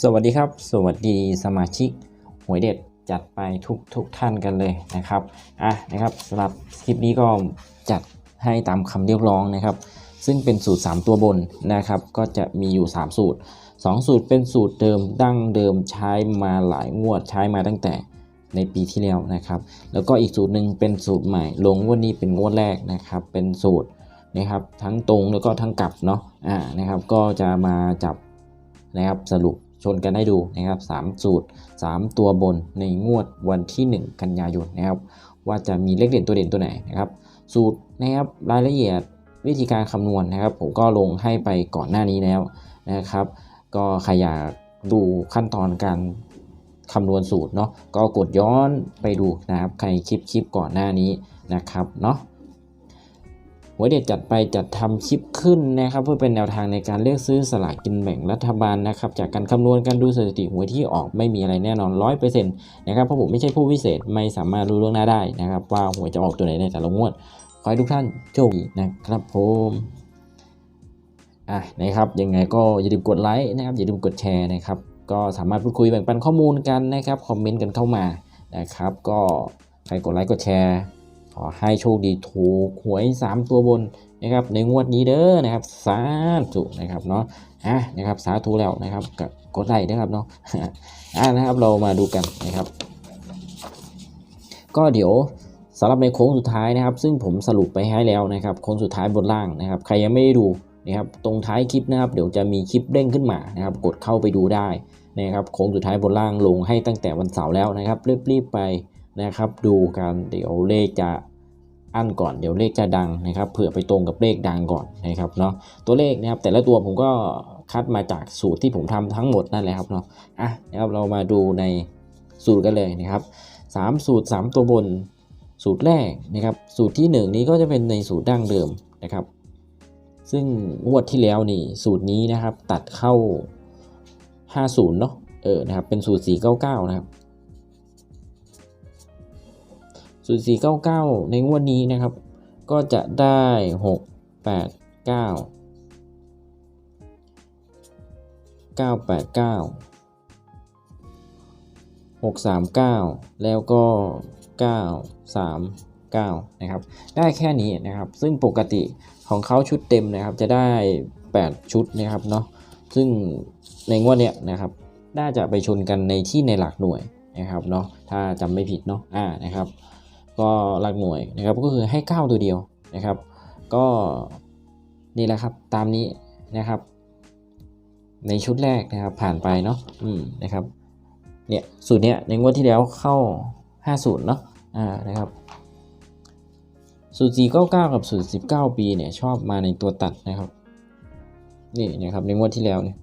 สวัสดีครับ สวัสดีสมาชิกหวยเด็ดจัดไปทุกทุกท่านกันเลยนะครับอะนะครับสำหรับคลิปนี้ก็จัดให้ตามคำเรียกร้องนะครับ ซึ่งเป็นสูตร 3 ตัวบนนะครับ ก็จะมีอยู่ 3 สูตร 2 สูตรเป็นสูตรเดิมดั้งเดิมใช้มาหลายงวดใช้มาตั้งแต่ในปีที่แล้วนะครับ แล้วก็อีกสูตรหนึ่งเป็นสูตรใหม่ ลงงวันนี้เป็นงวดแรกนะครับ เป็นสูตร นะครับทั้งตรงแล้วก็ทั้งกลับเนาะอ่านะครับก็จะมาจับนะครับสรุปชนกันให้ดูนะครับ3สูตร 3 ตัวบนในงวดวันที่ 1 กันยายนนะครับว่าจะมีเลขเด่นตัวเด่นตัวไหนนะครับสูตรนะครับรายละเอียดวิธีการคำนวณนะครับ ผมก็ลงให้ไปก่อนหน้านี้แล้วนะครับ ก็ใครอยากดูขั้นตอนการคำนวณสูตรเนาะก็กดย้อนไปดูนะครับใครคลิปคลิปก่อนหน้านี้นะครับเนาะ หัวเด็ดจัดไปจัดทำคลิปขึ้นนะครับเพื่อเป็นแนวทางในการเลือกซื้อสลากกินแบ่งรัฐบาลนะครับจากการคำนวณการดูสถิติหวยที่ออกไม่มีอะไรแน่นอน100%นต์นะครับเพราะผมไม่ใช่ผู้พิเศษไม่สามารถรู้ล่วงหน้าได้นะครับว่าหวยจะออกตัวไหนในแต่ละงวด ขอให้ทุกท่านโชคดีนะครับผมอะนะครับยังไงก็อย่าลืมกดไลค์นะครับอย่าลืมกดแชร์นะครับก็สามารถพูดคุยแบ่งปันข้อมูลกันนะครับคอมเมนต์กันเข้ามานะครับก็ใครกดไลค์กดแชร์ อให้โชคดีถูกหวย 3 ตัวบนนะครับในงวดนี้เด้อนะครับสาธุนะครับเนาะอะนะครับสาธุแล้วนะครับกกดไลค์นะครับเนาะอะนะครับเรามาดูกันนะครับ ก็เดี๋ยวสำหรับในโค้งสุดท้ายนะครับ ซึ่งผมสรุปไปให้แล้วนะครับโค้งสุดท้ายบนล่างนะครับ ใครยังไม่ได้ดูนะครับตรงท้ายคลิปนะครับเดี๋ยวจะมีคลิปเด้งขึ้นมานะครับ กดเข้าไปดูได้นะครับโค้งสุดท้ายบนล่างลงให้ตั้งแต่วันเสาร์แล้วนะครับรีบๆไปนะครับ ดูกันเดี๋ยวเลขจะ อั้นก่อนเดี๋ยวเลขจะดังนะครับเผื่อไปตรงกับเลขดังก่อนนะครับเนาะตัวเลขนะครับแต่ละตัวผมก็คัดมาจากสูตรที่ผมทำทั้งหมดนั่นแหละครับเนาะอะนะครับเรามาดูในสูตรกันเลยนะครับ 3 สูตร 3 ตัวบนสูตรแรกนะครับ สูตรที่ 1 นี้ก็จะเป็นในสูตรดั้งเดิมนะครับ ซึ่งงวดที่แล้วนี่สูตรนี้นะครับตัดเข้า 50เนาะเออนะครับเป็นสูตร 499 นะครับ 0499 ในงวดนี้นะครับ ก็จะได้ 6 8 9 989 639 แล้วก็ 939 นะครับ ได้แค่นี้นะครับ ซึ่งปกติของเขาชุดเต็มนะครับ จะได้ 8 ชุดนะครับเนาะ ซึ่งในงวดเนี้ยนะครับ น่าจะไปชนกันในที่ในหลักหน่วยนะครับเนาะ ถ้าจำไม่ผิดเนาะ อ่า นะครับ ก็หลักหน่วยนะครับก็คือให้ 9 ตัวเดียวนะครับ ก็นี่แหละครับตามนี้นะครับ ในชุดแรกนะครับผ่านไปเนาะอืมนะครับเนี่ยสูตรเนี้ยในงวดที่แล้วเข้า50เนาะอ่านะครับสูตร499 กับสูตร19 ปีเนี่ยชอบมาในตัวตัดนะครับนี่นะครับในงวดที่แล้วเนี่ย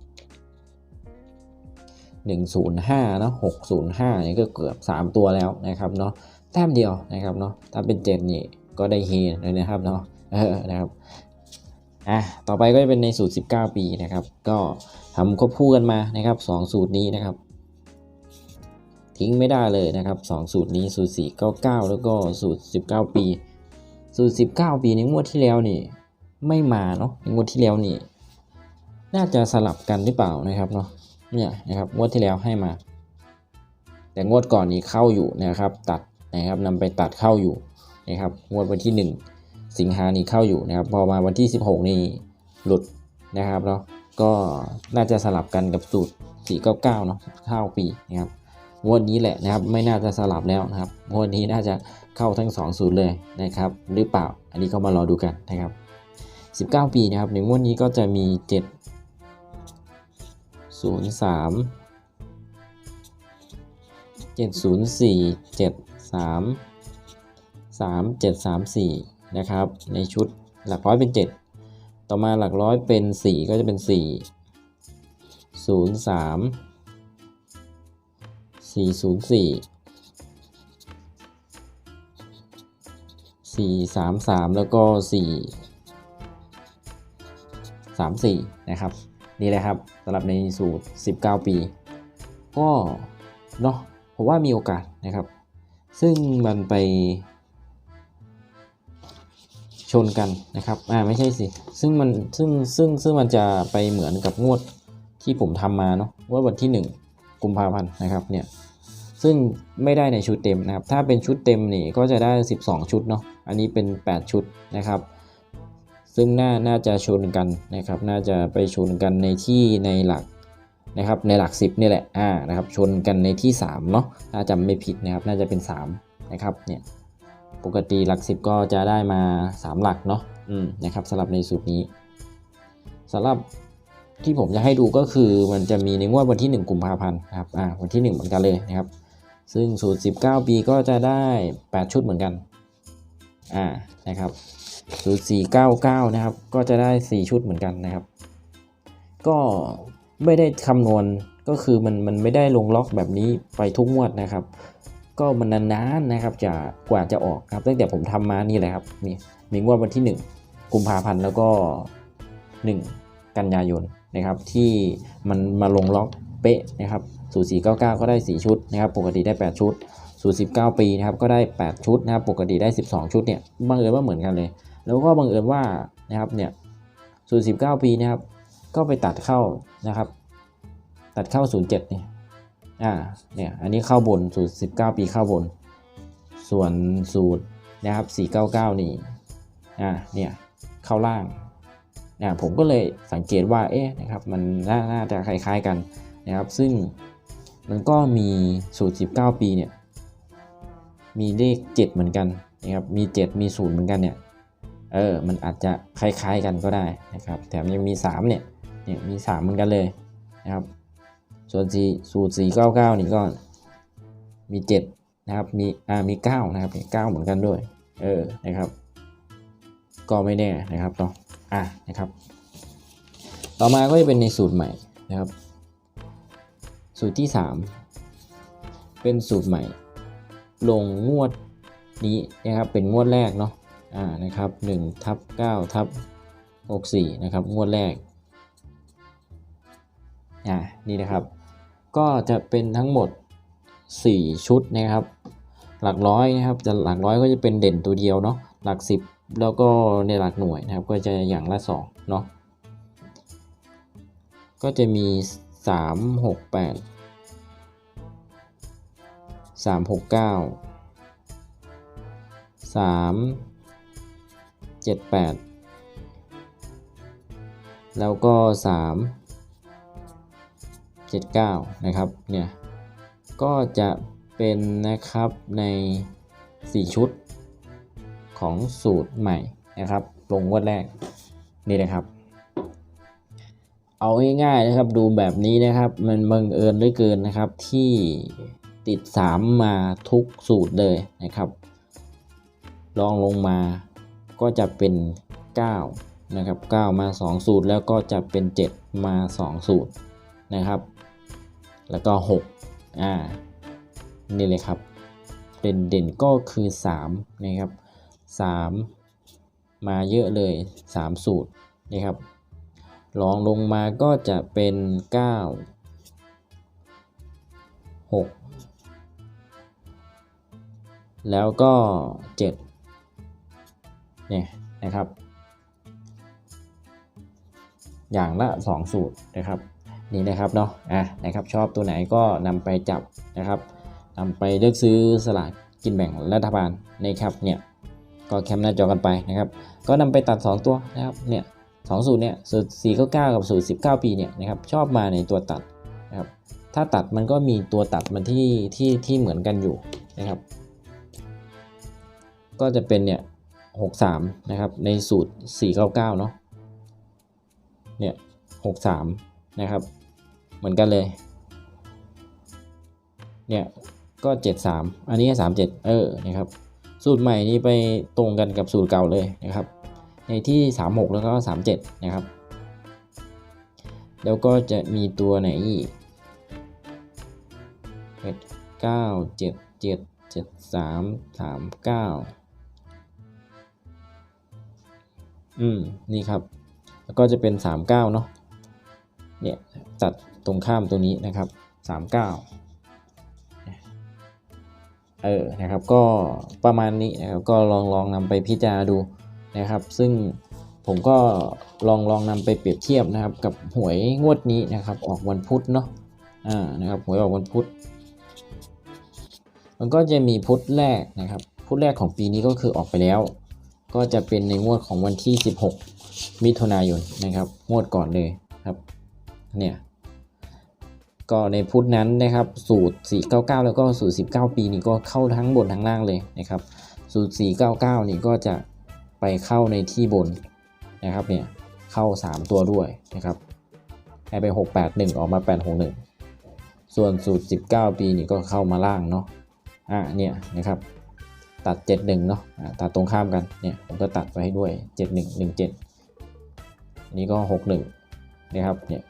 105เนาะ605เนี่ยก็เกือบ 3 ตัวแล้วนะครับเนาะ ต้มเดียวนะครับเนาะถ้าเป็น7นี่ก็ได้เฮเลยนะครับเนาะเออนะครับอะต่อไปก็จะเป็นในสูตร 19 ปีนะครับ ก็ทำควบคู่กันมานะครับ2สูตรนี้นะครับ ทิ้งไม่ได้เลยนะครับ 2 สูตรนี้สูตร 499 แล้วก็สูตร 19 ปี สูตร 19 ปีในงวดที่แล้วนี่ ไม่มาเนาะในงวดที่แล้วนี่ น่าจะสลับกันหรือเปล่านะครับเนาะเนี่ยนะครับงวดที่แล้วให้มา แต่งวดก่อนนี้เข้าอยู่นะครับ ตัด นะครับนำไปตัดเข้าอยู่นะครับงวดวันที่ 1 สิงหานี้เข้าอยู่นะครับพอมาวันที่ 16 นี่หลุดนะครับเนาะก็น่าจะสลับกันกับสูตร 499 เนาะเข้าปีนะครับงวดนี้แหละนะครับไม่น่าจะสลับแล้วนะครับงวดนี้น่าจะเข้าทั้ง 2 สูตรเลยนะครับหรือเปล่าอันนี้ก็มารอดูกันนะครับ 19 ปีนะครับในงวดนี้ก็จะมี 7 0 3 7 0 4 7 3 3 7 3 4 นะครับ ในชุดหลักร้อยเป็น 7 ต่อมาหลักร้อยเป็น 4 ก็จะเป็น 4 0 3สี่ศูนย์สี่สี่สามสามแล้วก็สี่สามสี่นะครับ นี่แหละครับสำหรับในสูตร 19 ปี ก็เนาะผมว่ามีโอกาสนะครับ ซึ่งมันไปชนกันนะครับอ่าไม่ใช่สิซึ่งมันซึ่งซึ่งซึ่งมันจะไปเหมือนกับงวดที่ผมทำมาเนาะว่าวันที่ 1 กุมภาพันธ์นะครับเนี่ยซึ่งไม่ได้ในชุดเต็มนะครับ ถ้าเป็นชุดเต็มนี่ก็จะได้ 12 ชุดเนาะอันนี้เป็น 8 ชุดนะครับ ซึ่งน่าน่าจะชนกันนะครับ น่าจะไปชนกันในที่ในหลัก นะครับในหลัก 10นี่แหละอ่านะครับชนกันในที่3เนาะถ้าจำไม่ผิดนะครับน่าจะเป็น3นะครับเนี่ยปกติหลัก 10 ก็จะได้มา 3 หลักเนาะอืมนะครับสำหรับในสูตรนี้สำหรับที่ผมจะให้ดูก็คือมันจะมีในงวดวันที่ 1กุมภาพันธ์นะครับอ่าวันที่ 1 เหมือนกันเลยนะครับ ซึ่งสูตร 19 ปีก็จะได้ 8 ชุดเหมือนกันอ่านะครับสูตร499 นะครับ ก็จะได้ 4 ชุดเหมือนกันนะครับ ก็ ไม่ได้คำนวณก็คือมันมันไม่ได้ลงล็อกแบบนี้ไปทุกงวดนะครับ ก็มันนานๆนะครับจะกว่าจะออกครับตั้งแต่ผมทำมานี่แหละครับมีมีงวดวันที่ 1 กุมภาพันธ์แล้วก็ 1 กันยายนนะครับที่มันมาลงล็อกเป๊ะนะครับสูตร499 ก็ได้ 4 ชุดนะครับปกติได้ 8 ชุด สูตร19 ปีนะครับก็ได้ 8 ชุดนะครับปกติได้ 12 ชุดเนี่ยบังเอิญว่าเหมือนกันเลย แล้วก็บังเอิญว่านะครับเนี่ยสูตร19 ปีนะครับก็ไปตัดเข้า นะครับ ตัดเข้า 07เนี่ยอ่าเนี่ยอันนี้เข้าบนสูตร19 ปีเข้าบน ส่วนสูตรนะครับ 499 นี่อ่าเนี่ยเข้าล่างนะผมก็เลยสังเกตว่าเอ๊ะนะครับมันน่าน่าจะคล้ายๆกันนะครับ ซึ่งมันก็มีสูตร 19 ปีเนี่ยมีเลข 7 เหมือนกันนะครับมี 7 มี0เหมือนกันเนี่ยเออมันอาจจะคล้ายๆกันก็ได้นะครับ แถมยังมี 3 เนี่ย เนี่ยมี 3 เหมือนกันเลยนะครับ ส่วนสีสูตร499นี่ก็มี7นะครับมีอ่ามี9นะครับมี9เหมือนกันด้วยเออนะครับ ก็ไม่แน่นะครับเนาะอะนะครับ ต่อมาก็จะเป็นในสูตรใหม่นะครับ สูตรที่ 3 เป็นสูตรใหม่ ลงงวดนี้นะครับเป็นงวดแรกเนาะอ่านะครับ1ทับ9ทับ64นะครับงวดแรก อ่านี่นะครับ ก็จะเป็นทั้งหมด 4 ชุดนะครับ หลักร้อยนะครับจะหลักร้อยก็จะเป็นเด่นตัวเดียวเนาะหลัก 10 แล้วก็ในหลักหน่วยนะครับ ก็จะอย่างละ2เนาะก็จะมี 3 6 8 3 6 9 3 7 8 แล้วก็ 3 7 9 นะครับ เนี่ย ก็จะเป็นนะครับใน 4 ชุดของสูตรใหม่นะครับ ลงงวดแรก นี่นะครับ เอาง่ายๆนะครับ ดูแบบนี้นะครับ มันบังเอิญเหลือเกินนะครับ ที่ติด 3 มาทุกสูตรเลยนะครับ ลองลงมาก็จะเป็น 9 นะครับ 9 มา 2 สูตร แล้วก็จะเป็น 7 มา 2 สูตรนะครับ แล้วก็ 6 อ่า นี่เลยครับ เด่นเด่นก็คือ 3 นะครับ 3 มาเยอะเลย 3 สูตรนี่ครับ ลองลงมาก็จะเป็น 9 6 แล้วก็ 7 เนี่ยนะครับ อย่างละ 2 สูตรนะครับ นี่นะครับเนาะอะนะครับชอบตัวไหนก็นำไปจับนะครับนำไปเลือกซื้อสลากกินแบ่งรัฐบาลนะครับเนี่ยก็แคปหน้าจอกันไปนะครับ ก็นำไปตัด 2 ตัวนะครับเนี่ยสองสูตรเนี่ยสูตร499กับสูตร19ปีเนี่ยนะครับชอบมาในตัวตัดนะครับถ้าตัดมันก็มีตัวตัดมันที่ที่ที่เหมือนกันอยู่นะครับ ก็จะเป็นเนี่ย63นะครับในสูตร499เนาะเนี่ย63นะครับ เหมือนกันเลย เนี่ย ก็73อันนี้37เออนะครับ สูตรใหม่นี้ไปตรงกันกับสูตรเก่าเลยนะครับ ในที่36แล้วก็37นะครับ แล้วก็จะมีตัวไหนอีก9 7 7 7 3 3 9อืม นี่ครับ แล้วก็จะเป็น 39 เนาะเนี่ย ตัด ตรงข้ามตัวนี้นะครับ 39 เออ นะครับ ก็ประมาณนี้นะครับ ก็ลองลองนำไปพิจารณาดูนะครับ ซึ่งผมก็ลองลองนำไปเปรียบเทียบนะครับ กับหวยงวดนี้นะครับ ออกวันพุธเนาะ อ่า นะครับ หวยออกวันพุธ มันก็จะมีพุธแรกนะครับ พุธแรกของปีนี้ก็คือออกไปแล้ว ก็จะเป็นในงวดของวันที่ 16 มิถุนายนนะครับ งวดก่อนเลยครับ เนี่ย ก็ในพุทธนั้นนะครับสูตร 499 แล้วก็สูตร 19 ปีนี้ก็เข้าทั้งบนทั้งล่างเลยนะครับ สูตร 499 นี่ก็จะไปเข้าในที่บนนะครับเนี่ยเข้า 3 ตัวด้วยนะครับให้ไป 681 ออกมา 861 ส่วนสูตร 19 ปีนี่ก็เข้ามาล่างเนาะอ่าเนี่ยนะครับตัด 71 เนาะอ่าตัดตรงข้ามกันเนี่ยผมก็ตัดไปให้ด้วย 7117 อันนี้ก็ 61 นะครับเนี่ย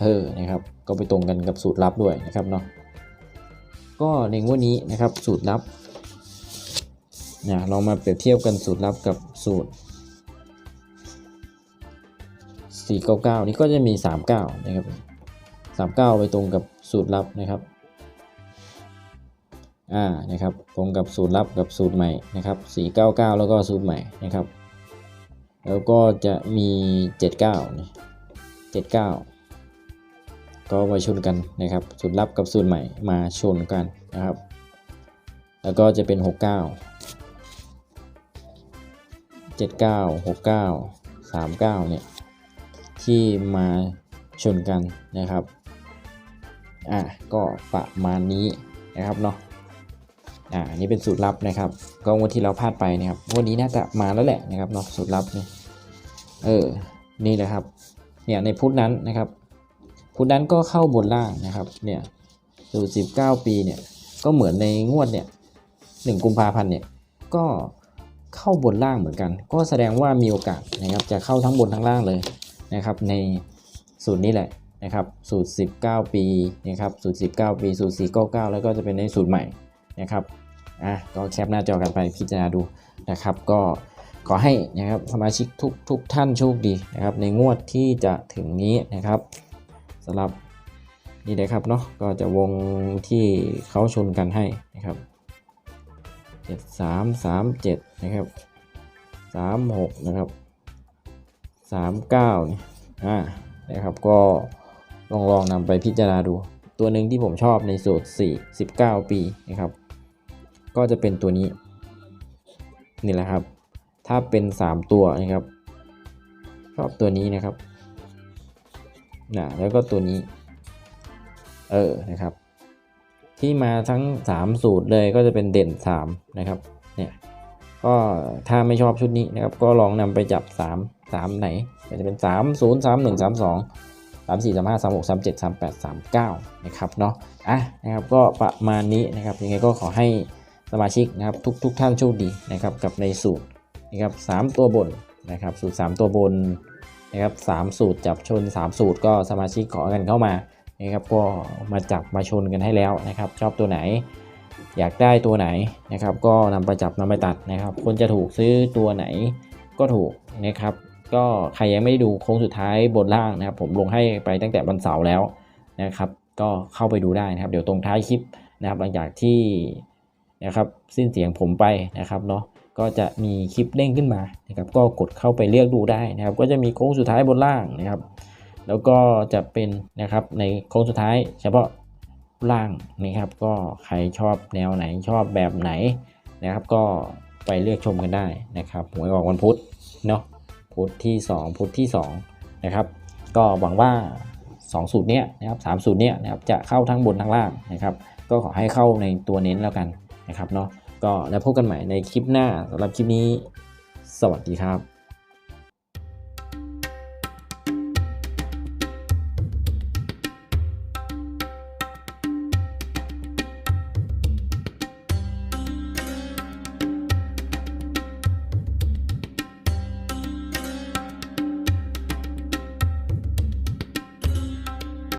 เออนะครับ ก็ไปตรงกันกับสูตรลับด้วยนะครับเนาะก็ในงวดนี้นะครับสูตรลับเนี่ยเรามาเปรียบเทียบกันสูตรลับกับสูตร 499 นี่ก็จะมี 39 นะครับ 39 ไปตรงกับสูตรลับนะครับอ่านะครับตรงกับสูตรลับกับสูตรใหม่นะครับ 499 แล้วก็สูตรใหม่นะครับ แล้วก็จะมี 79 79 ก็มาชนกันนะครับสูตรลับกับสูตรใหม่มาชนกันนะครับ แล้วก็จะเป็น 69 79 69 39เนี่ยที่มาชนกันนะครับอะก็ประมาณนี้นะครับเนาะอ่านนี้เป็นสูตรลับนะครับก็งวดที่เราพลาดไปนะครับวันนี้น่าจะมาแล้วแหละนะครับเนาะสูตรลับเนี่ยเออนี่แหละครับเนี่ยในพุธนั้นนะครับ พุธนั้นก็เข้าบนล่างนะครับ เนี่ยสูตร19ปีเนี่ย ก็เหมือนในงวดเนี่ยหนึ่งกุมภาพันธ์เนี่ย ก็เข้าบนล่างเหมือนกัน ก็แสดงว่ามีโอกาสนะครับ จะเข้าทั้งบนทั้งล่างเลยนะครับ ในสูตรนี้แหละนะครับ สูตร 19 ปีนะครับ สูตร 19 ปี สูตร 499 แล้วก็จะเป็นในสูตรใหม่นะครับ อะ ก็แคปหน้าจอกันไปพิจารณาดูนะครับ ก็ขอให้นะครับสมาชิกทุกทุกท่านโชคดีนะครับ ในงวดที่จะถึงนี้นะครับ สำหรับนี่เลยครับเนาะก็จะวงที่เขาชนกันให้นะครับ 7 3 3 7 นะครับ 3 6 นะครับ 3 9นี่อ่านะครับก็ลองลองนำไปพิจารณาดู ตัวหนึ่งที่ผมชอบในสูตร4 19 ปีนะครับ ก็จะเป็นตัวนี้ นี่แหละครับ ถ้าเป็น 3 ตัวนะครับ ชอบตัวนี้นะครับ นะแล้วก็ตัวนี้ เออนะครับ ที่มาทั้ง 3 สูตรเลยก็จะเป็นเด่น 3 นะครับเนี่ยก็ถ้าไม่ชอบชุดนี้นะครับ ก็ลองนำไปจับ 3 3 ไหนก็จะเป็น 3 0 3 1 3 2 3 4 3 5 3 6 3 7 3 8 3 9 นะครับเนาะอะนะครับก็ประมาณนี้นะครับยังไงก็ขอให้สมาชิกนะครับทุกทุกท่านโชคดีนะครับกับในสูตรนะครับสามตัวบนนะครับสูตร 3 ตัวบน นะครับสามสูตรจับชน 3 สูตรก็สมาชิกขอกันเข้ามานะครับก็มาจับมาชนกันให้แล้วนะครับ ชอบตัวไหน อยากได้ตัวไหนนะครับ ก็นำไปจับนำไปตัดนะครับ คนจะถูกซื้อตัวไหนก็ถูกนะครับ ก็ใครยังไม่ได้ดูโค้งสุดท้ายบนล่างนะครับ ผมลงให้ไปตั้งแต่วันเสาร์แล้วนะครับ ก็เข้าไปดูได้นะครับ เดี๋ยวตรงท้ายคลิปนะครับ หลังจากที่นะครับสิ้นเสียงผมไปนะครับเนาะ ก็จะมีคลิปเด้งขึ้นมานะครับก็กดเข้าไปเลือกดูได้นะครับ ก็จะมีโค้งสุดท้ายบนล่างนะครับ แล้วก็จะเป็นนะครับในโค้งสุดท้าย เฉพาะล่างนะครับ ก็ใครชอบแนวไหนชอบแบบไหนนะครับ ก็ไปเลือกชมกันได้นะครับหวยออกวันพุธเนาะพุธที่ 2 พุธที่2นะครับก็หวังว่า 2 สูตรเนี้ยนะครับสามสูตรเนี้ยนะครับจะเข้าทั้งบนทั้งล่างนะครับ ก็ขอให้เข้าในตัวเน้นแล้วกันนะครับเนาะ ก็แล้วพบกันใหม่ในคลิปหน้าสำหรับคลิปนี้ สวัสดีครับ